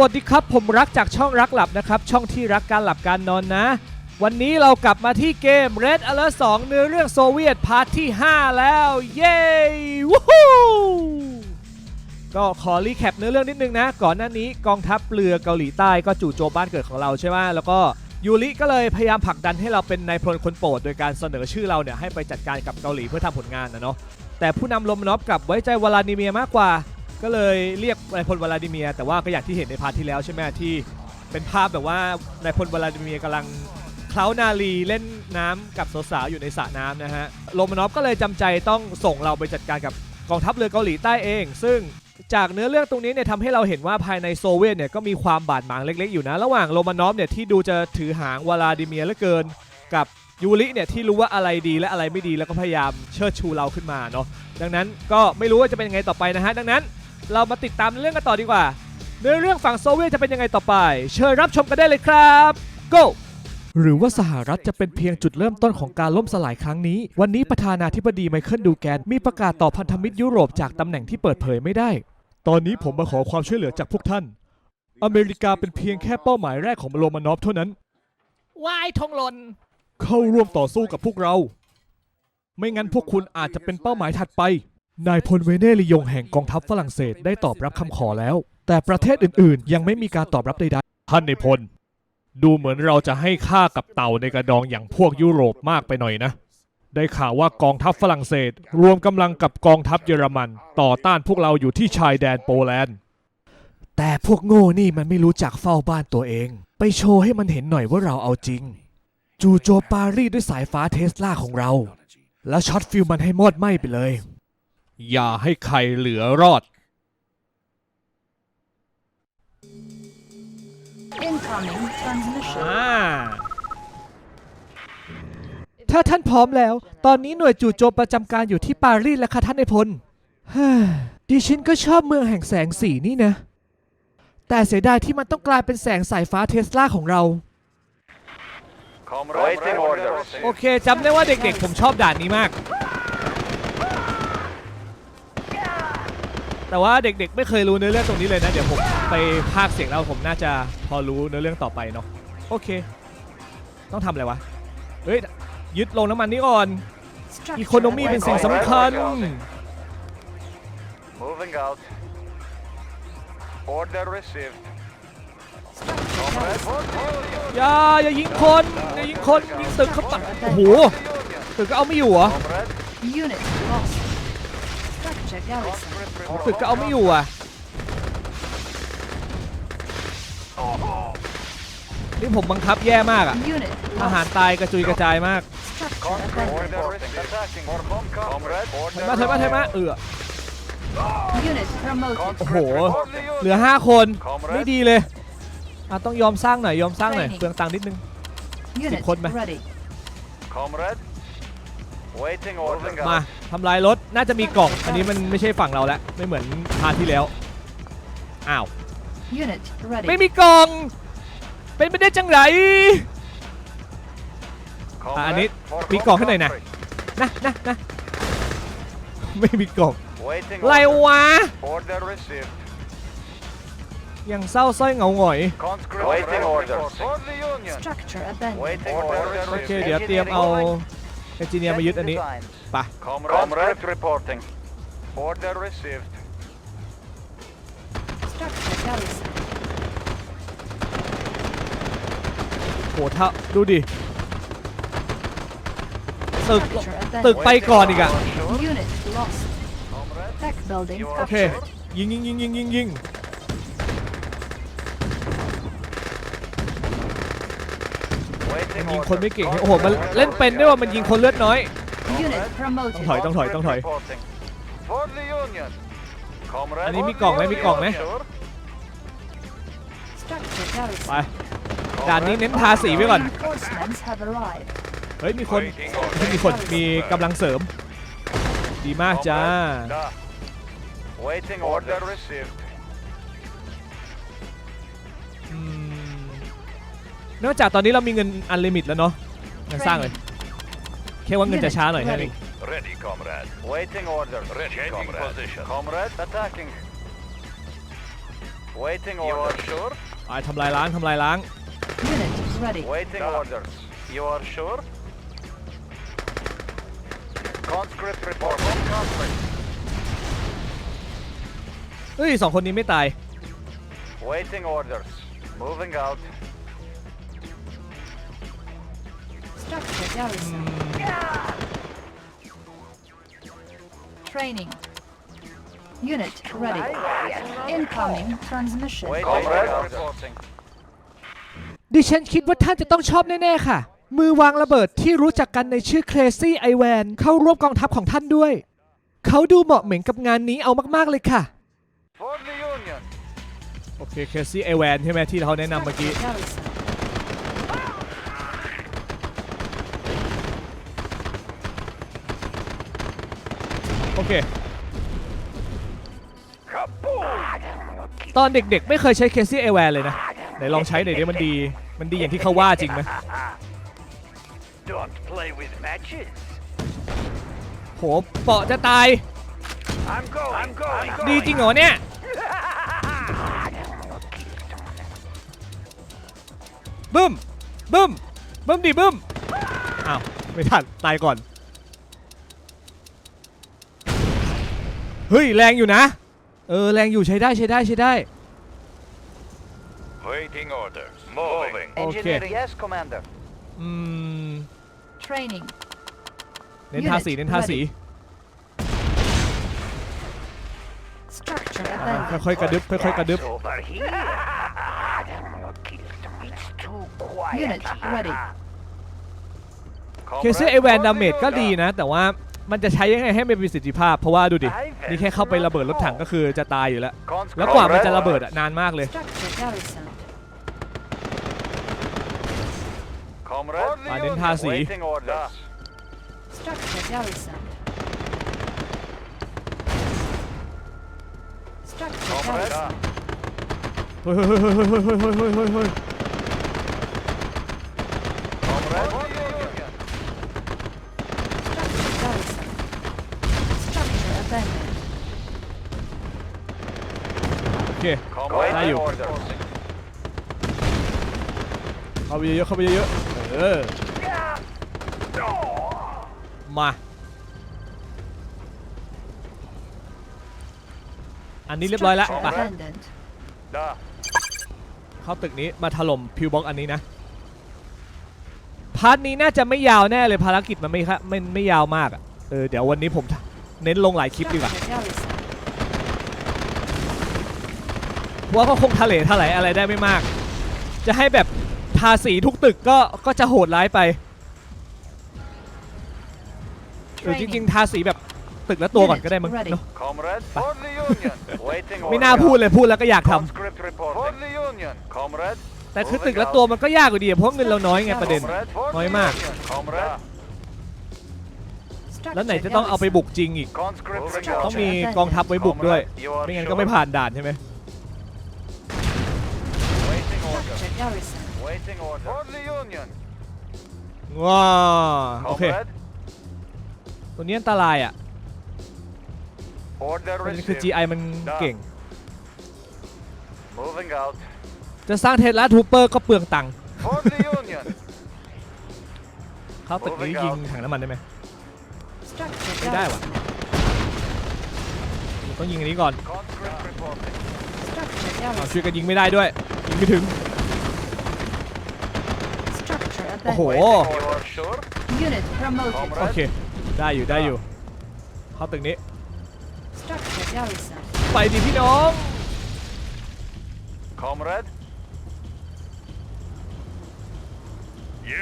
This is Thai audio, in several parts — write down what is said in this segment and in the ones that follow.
วัสดีครับ ผมรักจากช่องรักหลับนะครับ ช่องที่รักการหลับการนอนนะ วันนี้เรากลับมาที่เกม Red Alert 2เนื้อเรื่องโซเวียตพาร์ทที่ 5 แล้ว เย้วู้ฮู้ก็ขอรีแคปเนื้อเรื่องนิดนึงนะ ก่อนหน้านี้กองทัพเรือเกาหลีใต้ก็จู่โจมบ้านเกิดของเราใช่ไหมแล้วก็ยูริก็เลยพยายามผลักดันให้เราเป็นนายพลคนโปรด โดยการเสนอชื่อเราเนี่ยให้ไปจัดการกับเกาหลีเพื่อทำผลงานนะเนาะแต่ผู้นำโรมนอฟกลับไว้ใจวลาดิเมียมากกว่า ก็เลยเรียกนายพลวลาดิเมีย แต่ว่าก็อย่างที่เห็นในพาร์ทที่แล้วใช่ไหมที่เป็นภาพแบบว่านายพลวลาดิเมียกำลังเคล้านาลีเล่นน้ำกับสาวๆอยู่ในสระน้ำนะฮะโรมานอฟก็เลยจำใจต้องส่งเราไปจัดการกับกองทัพเรือเกาหลีใต้เอง ซึ่งจากเนื้อเรื่องตรงนี้เนี่ยทำให้เราเห็นว่าภายในโซเวียตเนี่ยก็มีความบาดหมางเล็ก ๆอยู่นะ ระหว่างโรมานอฟเนี่ยที่ดูจะถือหางวลาดิเมียร์เหลือเกิน กับยูริเนี่ยที่รู้ว่าอะไรดีและอะไรไม่ดีแล้วก็พยายามเชิดชูเราขึ้นมาเนาะดังนั้นก็ไม่รู้ว่าจะเป็นยังไงต่อไปนะฮะดังนั้น เรามาติดตามเรื่องกันต่อดีกว่าเนื้อเรื่องฝั่งโซเวียตจะเป็นยังไงต่อไป เชิญรับชมกันได้เลยครับ go หรือว่าสหรัฐจะเป็นเพียงจุดเริ่มต้นของการล่มสลายครั้งนี้ วันนี้ประธานาธิบดีไมเคิลดูแกน มีประกาศต่อพันธมิตรยุโรปจากตำแหน่งที่เปิดเผยไม่ได้ ตอนนี้ผมมาขอความช่วยเหลือจากพวกท่าน อเมริกาเป็นเพียงแค่เป้าหมายแรกของโรมานอฟเท่านั้น วายทงหลน เข้าร่วมต่อสู้กับพวกเรา ไม่งั้นพวกคุณอาจจะเป็นเป้าหมายถัดไป นายพลเวเนลิยงแห่งกองทัพฝรั่งเศสได้ตอบรับคำขอแล้ว แต่ประเทศอื่นๆ ยังไม่มีการตอบรับใดๆท่านในพล ดูเหมือนเราจะให้ค่ากับเต่าในกระดองอย่างพวกยุโรปมากไปหน่อยนะ ได้ข่าวว่ากองทัพฝรั่งเศส รวมกำลังกับกองทัพเยอรมัน ต่อต้านพวกเราอยู่ที่ชายแดนโปแลนด์ แต่พวกโง่นี่มันไม่รู้จักเฝ้าบ้านตัวเอง ไปโชว์ให้มันเห็นหน่อยว่าเราเอาจริง จู่โจมปารีสด้วยสายฟ้าเทสลาของเรา แล้วช็อตฟิลมันให้มอดไหม้ไปเลย อย่าให้ใครเหลือรอด Incoming transmission. อ่าถ้าท่านพร้อมแล้ว ตอนนี้หน่วยจู่โจมประจำการอยู่ที่ปารีสแล้วค่ะท่านในายพลฮ่าดิฉันก็ชอบเมืองแห่งแสงสีนี่นะ แต่เสียดายที่มันต้องกลายเป็นแสงสายฟ้าเทสลาของเรา Waiting orders. โอเคจำได้ว่าเด็กๆ ผมชอบด่านนี้มาก แต่ว่าเด็กๆ ไม่เคยรู้เนื้อเรื่องตรงนี้เลยนะ เดี๋ยวผมไปพากย์เสียงแล้วผมน่าจะพอรู้เนื้อเรื่องต่อไปเนาะโอเค ต้องทำอะไรวะเฮ้ยยึดลงน้ำมันนี้ก่อนอีโคโนมีเป็นสิ่งสำคัญ Moving out. Order received. อย่าอย่ายิงคนอย่ายิงคนยิงตึกเขาปัดโอ้โหตึกก็เอาไม่อยู่เหรอ Comrade, Unit lost. ตึกก็เอาไม่อยู่อะนี่ผมบังคับแย่มากอะอาหารตายกระจุยกระจายมากเทมาเทมาเทมาเอือโอ้โห เหลือ 5 คน ไม่ดีเลยอ่ต้องยอมสร้างหน่อย ยอมสร้างหน่อยเปลืองตังนิดนึงสิบคนไหม มาทำลายรถน่าจะมีกล่อง อันนี้มันไม่ใช่ฝั่งเราแล้ว ไม่เหมือนพาร์ทที่แล้ว อ้าว Unit ready. ไม่มีกล่อง เป็นไปได้จังไร Comrade, อะอันนี้ for มี bomb กล่องให้หน่อยนะ country. นะนะนะไม่มีกล่อง Waiting อะไร order. วะ Order received. ยังเศร้าสร้อยเหงาหงอย Conscript Waiting orders. For the union. Structure abandoned. Waiting order โอเค received. เดี๋ยวเตรียมเอา เอนจิเนียร์มายึดอันนี้ไป Comrade reporting. Order received. Structure garrison. โหถ้าดูดิ ตึก Structure ตึก abandoned. ไปก่อนอีกอะ Unit lost. Comrade. Tech building โอเค captured. ยิงยิงยิงยิงยิงยิง Waiting ยิง order. คนไม่เก่งเนี่ยโอ้โหมันเล่นเป็นด้วยว่ามันยิงคนเลือดน้อย Unit promoted. ต้องถอยต้องถอยต้องถอย Reporting. For the union. Comrade. อันนี้มีกล่องไหมมีกล่องไหม Structure ไป garrison. ด่านนี้เน้นทาสีไว้ก่อน Reinforcements have arrived. เฮ้ยมีคน Waiting ไม่มีคนมีกำลังเสริม ดีมากจ้า Da. Waiting order received. นอกจากตอนนี้เรามีเงินอันลิมิตแล้วเนาะงั้นสร้างเลยแค่ว่าเงินจะช้าหน่อยแค่นั้นเอง Ready, comrade. Waiting order. Ready, comrade. Position. Comrade attacking. Waiting order. You are sure? ไปทำลายล้างทำลายล้าง Unit ready. Waiting orders. You are sure? Conscript report. Conscript. เฮ้ยสองคนนี้ไม่ตาย Waiting orders. Moving out. Structure garrison. Training. Unit ready. Incoming transmission. Waiting Comrade reporting. ดิฉันคิดว่าท่านจะต้องชอบแน่ ๆ ค่ะ มือวางระเบิดที่รู้จักกันในชื่อ Crazy i w a n เข้าร่วมกองทัพของท่านด้วย เขาดูเหมาะเหม็นกับงานนี้เอามากๆเลยค่ะ For the Union. โอเค Crazy i w a n ใช่ไหมที่เขาแนะนำเมื่อกี้ Structure garrison. โอ เค ตอนเด็กๆ ไม่เคยใช้ Crazy i w a n เลยนะไหนลองใช้หน่อยดิมันดี มันดีอย่างที่เขาว่าจริงไหมโหเปาะจะตาย I'm going. I'm going. ดีจริงเหรอเนี่ย บึ้ม บึ้ม บึ้มดิบึ้ม อ้าว ไม่ทัน ตายก่อน เฮ้ยแรงอยู่นะ เออแรงอยู่ใช้ได้ใช้ได้ใช้ได้ Waiting orders. Moving. Okay. Engineering. Yes, Commander. อืม Training. เน้นทาสีเน้นทาสี Structure อ่า abandoned. ค่อยๆกระดึบค่อยๆกระดึบ Over here. It's too quiet. Unit ready. เคเซอร์เอแวนดาเมจก็ดีนะ แต่ว่า มันจะใช้ยังไงให้มีประสิทธิภาพ เพราะว่าดูดิ นี่แค่เข้าไประเบิดรถถังก็คือจะตายอยู่แล้ว แล้วกว่ามันจะระเบิดอะนานมากเลย Structure garrison. Comrade. Ah, din ha si. Waiting orders. Structure garrison. Structure Comrade. garrison. เฮ้ยเฮ้ยเฮ้ยเฮ้ยเฮ้ยเฮ้ยเฮ้ยเฮ้ยเฮ้ยเฮ้ย Comrade. For the Union. Structure garrison. Structure abandoned. โอ เค Comrade. Tayo. Waiting orders. เข้าไปเยอะๆเข้าไปเยอะๆเออ มา อันนี้เรียบร้อยแล้ว Structure ไป abandoned. Da. เข้าตึกนี้มาถล่มพิวบ็อกอันนี้นะ พาร์ทนี้น่าจะไม่ยาวแน่เลยภารกิจมันไม่ค่ะไม่ไม่ยาวมากอะเออเดี๋ยววันนี้ผมเน้นลงหลายคลิปดีกว่า Structure garrison. เพราะ ว่าก็คงทะเลทลายอะไรได้ไม่มาก จะให้แบบทาสีทุกตึกก็ก็จะโหดร้ายไปเออจริง ๆ ทาสีแบบตึกละตัวก่อนก็ได้มั้งเนอะ Comrade. For the Union. Waiting orders. ไม่น่าพูดเลยพูดแล้วก็อยากทำ Conscript reporting. For the Union. Comrade. แต่คือตึกละตัวมันก็ยากกว่าดีอะเพราะเงินเราน้อยไงประเด็น Comrade. For น้อย the มาก Union. Comrade. Structure แล้วไหนจะต้องเอาไปบุกจริงอีก Conscript ต้อง reporting. มีกองทัพไว้บุกด้วย You are ไม่งั้น sure? ก็ไม่ผ่านด่านใช่ไหม garrison. Waiting orders. For the Union. ว้าโอเค Comrade. ตัวนี้อันตรายอะ Order มันคือ received. GI มันเก่ง Moving out. จะสร้างเทสลาทูเปอร์ก็เปลืองตังค์ For the Union. เข้าตึกนี้ยิงถังน้ำมันได้ไหม Structure Cái đai à? garrison. ต้องยิงอันนี้ก่อน Conscript reporting. Structure เอาช่วย garrison. กันยิงไม่ได้ด้วยยิงไม่ถึง Structure โอ้โห abandoned. You are sure? Unit promoted. โอเค ได้อยู่ได้อยู่ เข้าตึกนี้ Structure garrison. ไปดิพี่น้อง Comrade.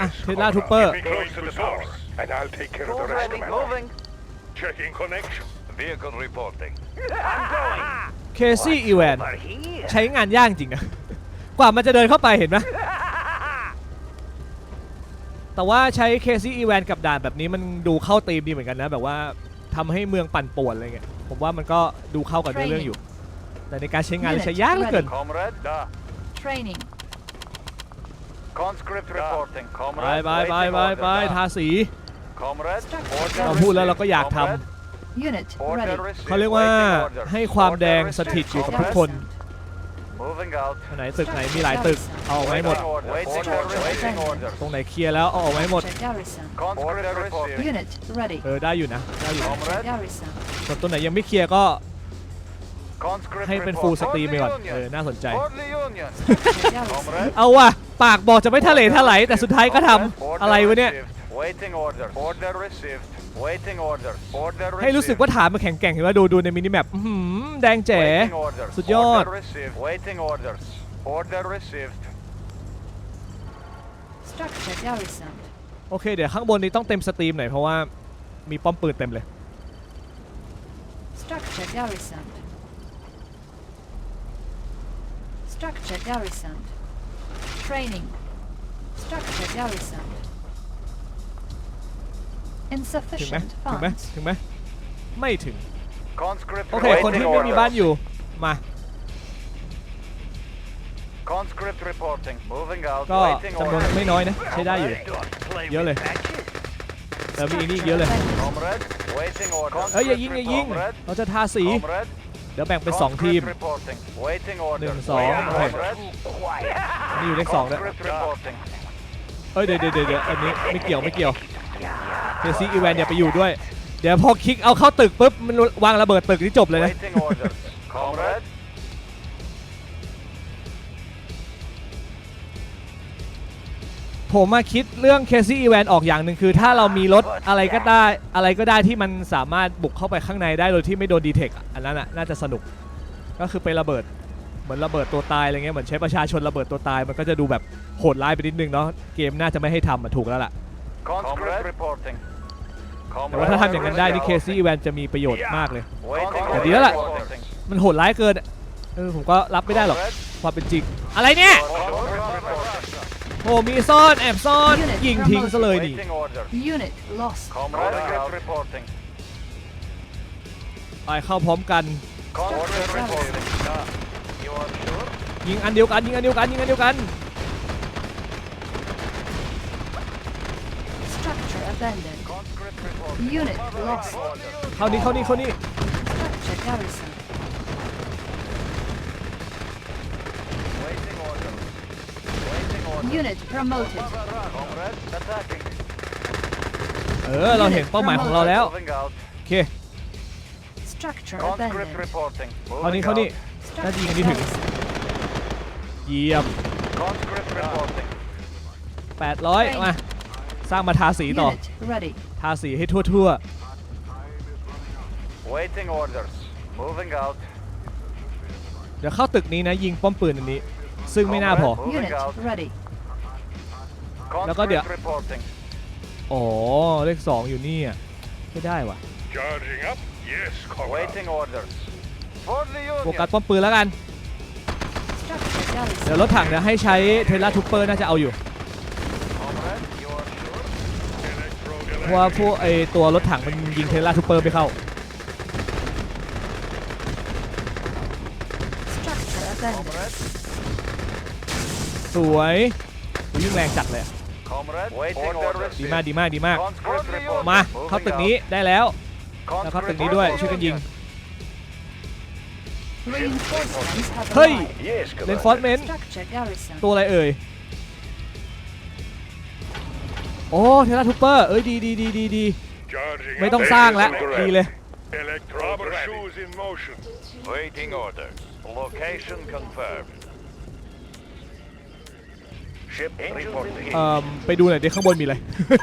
อะเทสลาทูเปอร์ Keep me close to the source, and I'll take care of the rest Already of my moving. Checking connection. Vehicle reporting. เคซี่อีแวน Over here. ใช้งานยากจริงนะ กว่ามันจะเดินเข้าไปเห็นไหม แต่ว่าใช้เคซี่อีแวนกับด่านแบบนี้มันดูเข้าธีมดีเหมือนกันนะ แบบว่าทำให้เมืองปั่นป่วนอะไรเงี้ยผมว่ามันก็ดูเข้ากับเนื้อเรื่องอยู่ แต่ในการใช้งานใช้ยากเหลือเกิน Comrade. Da. Training. Conscript reporting. ไป Comrade. ไปไป Waiting ไป order. ไป Da. ทาสี Comrade. Structure Order เราพูดแล้วเราก็อยากท Comrade. Unit Order ready. received. ำเขาเรียกว่า Waiting order. ให้ความ Order แดง received. สถิตอยู่กับทุก Garrison. คน ไหนตึกไหนมีหลายตึกเอาออกมาให้หมด Waiting order. Waiting order. Waiting order. ตรงไหนเคลียร์แล้วเอาออกมาให้หมด Structure garrison. Conscript reporting. Unit ready. เออได้อยู่นะได้อยู่ Structure Comrade. garrison. ส่วนตัวไหนยังไม่เคลียร์ก็ Conscript ให้เป็น report. ฟูลสตรีม For ไป the ก่อน Union. เออน่าสนใจ For the Union. Structure garrison. Comrade. เอาว่ะปากบอกจะไม่ทะเลทลายแต่สุดท้ายก็ทำ Order อะไรวะเนี่ย received. Waiting order. Order received. Waiting order. Order received. ให้รู้สึกว่าฐานมันแข็งแกร่งเห็นว่าดูดูในมินิแมปอื้อหือแดงแจ๋ Waiting orders. สุดยอด Order received. Waiting orders. Order received. Structure garrison. โอเค เดี๋ยวข้างบนนี้ต้องเต็มสตรีมหน่อยเพราะว่ามีป้อมปืนเต็มเลย Structure garrison. Structure garrison. Training. Structure garrison. ถึงไหม Insufficient ถึงไหม funds. ถึงไหม ไม่ถึง Conscript โอเค คนที่ reporting ไม่มีบ้าน orders. อยู่ มา Conscript reporting. Moving out. ก็ Waiting จำนวน orders. ไม่น้อยนะ ใช้ได้อยู่ เยอะเลยแล้วมีอีกนี่อีกเยอะเลย Comrade. Waiting orders. เอ้ย อย่ายิง อย่ายิง Comrade. เราจะทาสี Comrade. เดี๋ยวแบ่งเป็น 2 ทีม Conscript reporting. Waiting หนึ่ orders. งสองโอเค Comrade. นี่อยู่เลขสองด้วย Conscript reporting. เอ้ย เดี๋ยวเดี๋ยวเดี๋ยวอันนี้ไม่เกี่ยว ไม่เกี่ยว เทซีอีแวนอย่าไปอยู่ด้วย เดี๋ยวพอคลิกเอาเข้าตึกปุ๊บมันวางระเบิดตึกนี่จบเลยนะ Waiting orders. Comrade. ผมมาคิดเรื่องเคซี่อีแวนออกอย่างหนึ่งคือ ถ้าเรามีรถอะไรก็ได้อะไรก็ได้ที่มันสามารถบุกเข้าไปข้างในได้โดยที่ไม่โดนดีเทคอันนั้นอะน่าจะสนุกก็คือไประเบิดเหมือนระเบิดตัวตายอะไรเงี้ยเหมือนใช้ประชาชนระเบิดตัวตาย มันก็จะดูแบบโหดร้ายไปนิดนึงเนาะเกมน่าจะไม่ให้ทำอะถูกแล้วล่ะ Conscript reporting. แต่ว่าถ้าทำอย่างนั้นได้นี่เคซี่อีแวนจะมีประโยชน์มากเลย Waiting แต่ orders. ดีแล้วล่ะ reporting. มันโหดร้ายเกินอะเออผมก็รับไม่ได้หรอก Comrade. ความเป็นจริง อะไรเนี่ย Conscript reporting. โอ้มีซ่อนแอบซ่อนยิงทิ้งซะเลยนี่ Waiting orders. Unit lost. Comrade. reporting. ไปเข้าพร้อมกัน Conscript reporting. You are sure? ยิงอันเดียวกันยิงอันเดียวกันยิงอันเดียวกัน Structure abandoned. Conscript reporting. Unit lost. เข้านี่เข้านี่เข้านี่ Structure garrison. Waiting orders. Waiting orders. Unit promoted. Comrade. Attacking. เออเราเห็นเป้าหมายของเราแล้ว Moving out. โอเค Structure Conscript abandoned. reporting. เข้านี่ Moving เข้านี่ out. น่าจะยิง Structure อันนี้ถึง garrison. เยี่ยม Conscript reporting. 800 มา สร้างมาทาสีต่อ Unit ready. ทาสีให้ทั่ว Waiting orders. Moving out. ๆ เดี๋ยวเข้าตึกนี้นะยิงป้อมปืนอันนี้ ซึ่งไม่น่าพอ Comrade. Moving Unit out. ready. แล้วก็เดี๋ยว Conscript reporting. อ๋อ เลข2อยู่นี่อะไม่ได้ว่ะ Charging up? Yes, comrade. Waiting orders. For the โฟ Union. กัสป้อมปืนแล้วกัน Structure garrison. เดี๋ยวรถถังเดี๋ยวให้ใช้เทเลทูเปอร์น่าจะเอาอยู่ Comrade, you are sure? Electro เพราะว่าพวกไอตัวรถถังมันยิงเทเลทูเปอร์ไม่เข้า Structure abandoned. Comrade. สวยวิ่งแรงจัดเลยอะ Comrade. Waiting orders. ดีมากดีมากดีมาก Conscript reporting. มา Moving เข้าตึกนี้ out. ได้แล้วแล้วเข้า Conscript ตึกนี้ด้วย reporting. ช่วยกันยิง Reinforcements have เฮ้ย arrived. Yes, เลน commander. ฟอร์เมนต์ Structure garrison. ตัวอะไรเอ่ย โอ้เทเลทูเปอร์เอ้ยดีดีดีดีดี Charging ไม่ up. ต้องสร้างแล้ว Correct. ดีเลย Electro Rubber shoes in motion. Waiting orders. Location confirmed. Ship reporting. เอ่อไปดูหน่อยดิข้างบนมีอะไร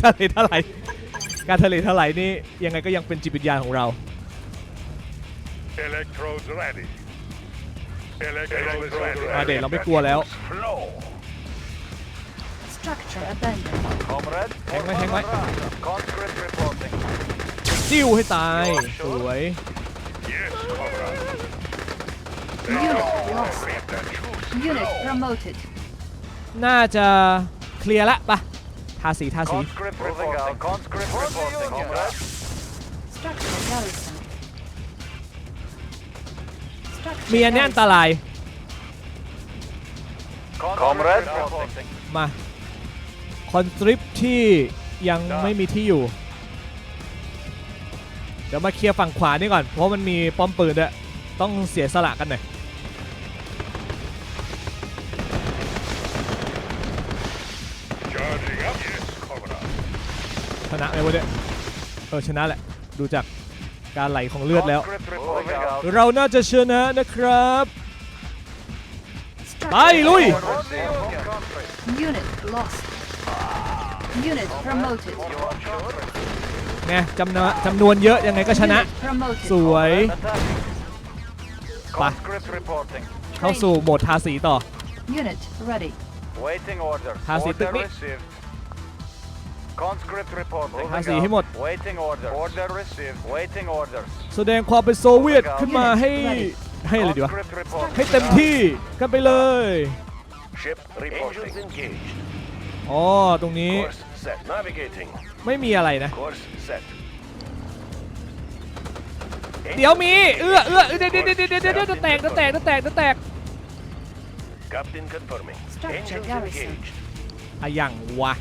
ทะเลทลายการทะเลทลายนี่ยังไงก็ยังเป็นจิตวิญญาณของเรา Electrodes ready. Electrodes ready. มาเดชเราไม่กลัวแล้ว Flow. Structure abandoned. Comrade. Hang on, hang on. Conscript reporting. จิ้วให้ตาย สวย Yes, comrade. Unit lost. Get that juice. Unit promoted. น่าจะเคลียร์ละปะทาสีทาสี Conscript reporting. Conscript reporting. Comrade. Structure garrison. Structure มีอันเนี้ยอันต garrison. ราย Comrade reporting. มา คอนสตริปที่ยังไม่มีที่อยู่ เดี๋ยวมาเคลียร์ฝั่งขวานี่ก่อน เพราะมันมีป้อมปืนด้วยต้องเสียสละกันหน่อยชนะไหมวะเนี่ยเออชนะแหละ ดูจากการไหลของเลือดแล้ว เราน่าจะชนะนะครับ ไปลุย Unit lost Unit promoted. You are sure? ไงจำนวนจำนวนเยอะยังไงก็ชนะ Unit promoted. สวย Attacking. Bye. Conscript reporting. เข้าสู่โหมดทาสีต่อ Unit ready. Waiting order. ทาสีตึก Order นี้ received. Conscript reporting. ทาสีให้หมด Waiting order. Order received. Waiting orders. แสดงความเป็นโซเวียตขึ้นมาให้ ให้อะไรดีวะ Conscript reporting. ให้เต็มที่กันไปเลย Ship reporting. Engines engaged. อ๋อตรงนี้ Course set. Navigating. ไม่มีอะไรนะ Course set. เดี๋ยวมี เอื้อเอื้อเอื้อเดี๋ยวเดี๋ยวเดี๋ยวเดี๋ยวเดี๋ยวจะแตกจะแตกจะแตกจะแตก Captain confirming. Structure Engines garrison. engaged. อะอย่างวะ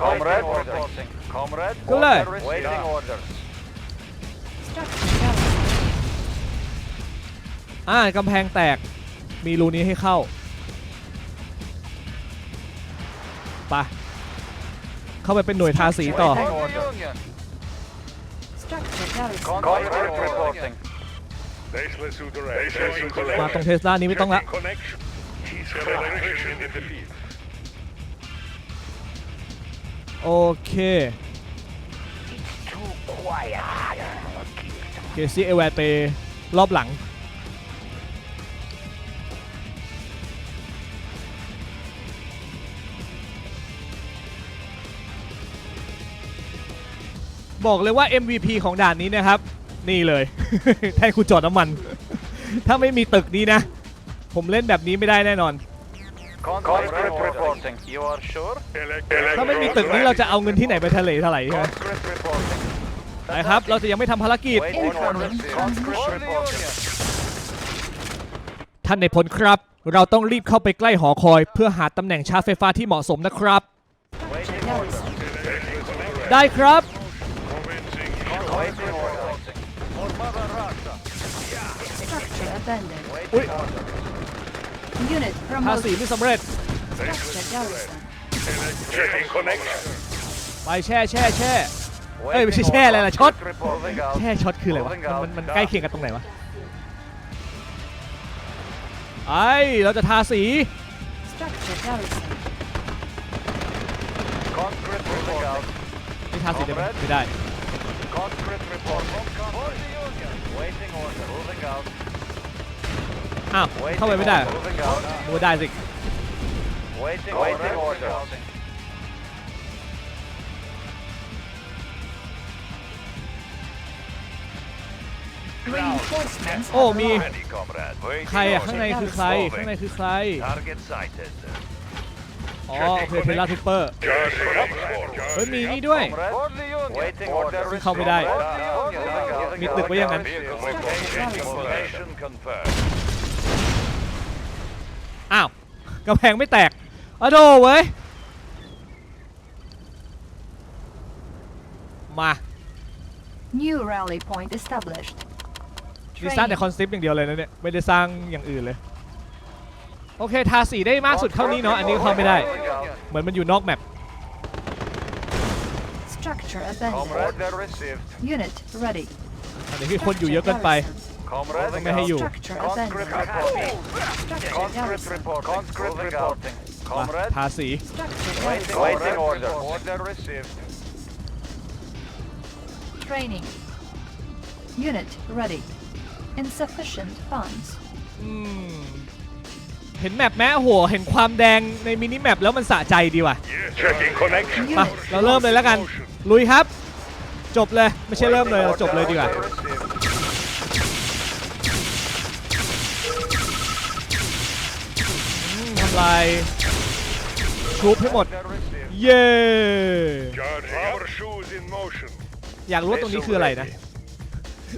Comrade reporting. Comrade. Go order there. received. Waiting orders. Structure garrison. อ่ากำแพงแตกมีรูนี้ให้เข้า ปะเข้าไปเป็นหน่วยทาสีต่อ Waiting order. Structure garrison. Conscript reporting. Baseless to the right. Baseless to the มาตรงเทสลานี้ไม่ต้องละ Checking connection. He's electrician in the field. โอเคเกซี่เอเวเตรอบหลัง บอกเลยว่า MVP ของด่านนี้นะครับ นี่เลย แท่นคุณจอดน้ำมัน ถ้าไม่มีตึกนี้นะ ผมเล่นแบบนี้ไม่ได้แน่นอน Conscript reporting. You are sure? Elect- ถ้าไม่มีตึกนี้เราจะเอาเงินที่ไหนไปทะเลเท่าไหร่ใช่ไหม Conscript reporting. นะครับ เราจะยังไม่ทำภารกิจ Waiting order Incoming received. transmission. Conscript reporting. ท่านในายพลครับ เราต้องรีบเข้าไปใกล้หอคอย เพื่อหาตำแหน่งชาร์จไฟฟ้าที่เหมาะสมนะครับ Waiting order. Garrison. ได้ครับ Commencing. Waiting order. For Mother Russia. Structure abandoned. Ui. Waiting order. Unit ภาษี promoted. ไม่สำเร็จ Structure garrison. Checking connection. ไปแช่แช่แช่เอ้ยไม่ใช่แช่อะไรล่ะช็อต Reporting out. แช่ช็อตคืออะไรวะมันมันมันใกล้เคียงกันตรงไหนวะ ไอเราจะทาสี Structure garrison. Conscript reporting out. นี่ทาสีได้ไหมไม่ได้ Conscript reporting. For the Union. Waiting order. Moving out. อ้าว Waiting เข้าไปไม่ได้ order. Moving out. มูได้สิ Waiting Waiting order. Reinforcements โอ้ have มี arrived. Ready, comrade. Waiting ใครอะ order. ข้างในคือใคร ข้างในคือใคร Target sighted. อ๋อโอเคเพลล่าทูเปอร์ Charging up. เฮ้ยมีนี่ด้วย Comrade. For the Union. Waiting order. เข้าไม่ได้ For the Union. มีตึกไว้อย่างนั้น Information confirmed. อ้าวกำแพงไม่แตกอะโดเว้ย มา New rally point established. นี่สร้างแต่ Training. คอนเซปต์อย่างเดียวเลยนะเนี่ย ไม่ได้สร้างอย่างอื่นเลย โอเคทาสีได้มากสุดเท่านี้เนาะอันนี้ก็เข้าไม่ได้ เหมือนมันอยู่นอกแมป Structure abandoned. Comrade. Order received. Unit ready. อันนี้คือคนอยู่เยอะเกินไป Comrade. ไม่ให้อยู่ Structure Conscript abandoned. reporting. Structure Conscript garrison. reporting. Conscript reporting. มา Comrade. ทาสี Structure Waiting, garrison. waiting order. Order received. Training. Unit ready. Insufficient funds. อืม เห็นแมปแม้โอ้โหเห็นความแดงในมินิแมปแล้วมันสะใจดีว่ะ Checking connection. มาเราเริ่มเลยแล้วกัน ลุยครับ จบเลยไม่ใช่เริ่มเลยเราจบเลยดีกว่า Order received. อืมทำลายกรุ๊ปให้หมด Order received. เย้ Charging Our shoes in motion. อยากรู้ว่าตรงนี้คืออะไรนะ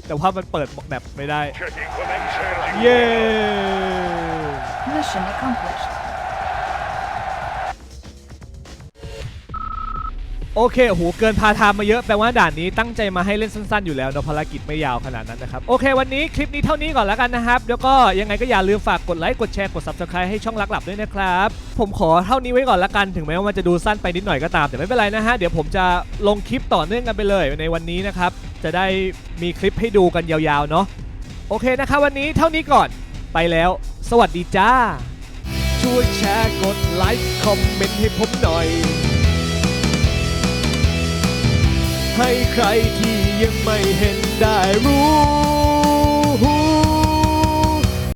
แต่ว่ามันเปิดแบบไม่ได้ Checking connection. เย้ Mission accomplished. โอเคโอ้โหเกินพาทามมาเยอะ แปลว่าด่านนี้ตั้งใจมาให้เล่นสั้นๆอยู่แล้วเนอะภารกิจไม่ยาวขนาดนั้นนะครับ โอเค วันนี้คลิปนี้เท่านี้ก่อนแล้วกันนะครับ แล้วก็ยังไงก็อย่าลืมฝากกดไลค์ กดแชร์ กด subscribe ให้ช่องรักหลับด้วยนะครับ ผมขอเท่านี้ไว้ก่อนละกัน ถึงแม้ว่ามันจะดูสั้นไปนิดหน่อยก็ตาม แต่ไม่เป็นไรนะฮะ เดี๋ยวผมจะลงคลิปต่อเนื่องกันไปเลยในวันนี้นะครับ จะได้มีคลิปให้ดูกันยาวๆเนาะ โอเคนะครับวันนี้เท่านี้ก่อน ไปแล้ว สวัสดีจ้า ช่วยแชร์กดไลค์คอมเมนต์ให้ผมหน่อย ให้ใครที่ยังไม่เห็นได้รู้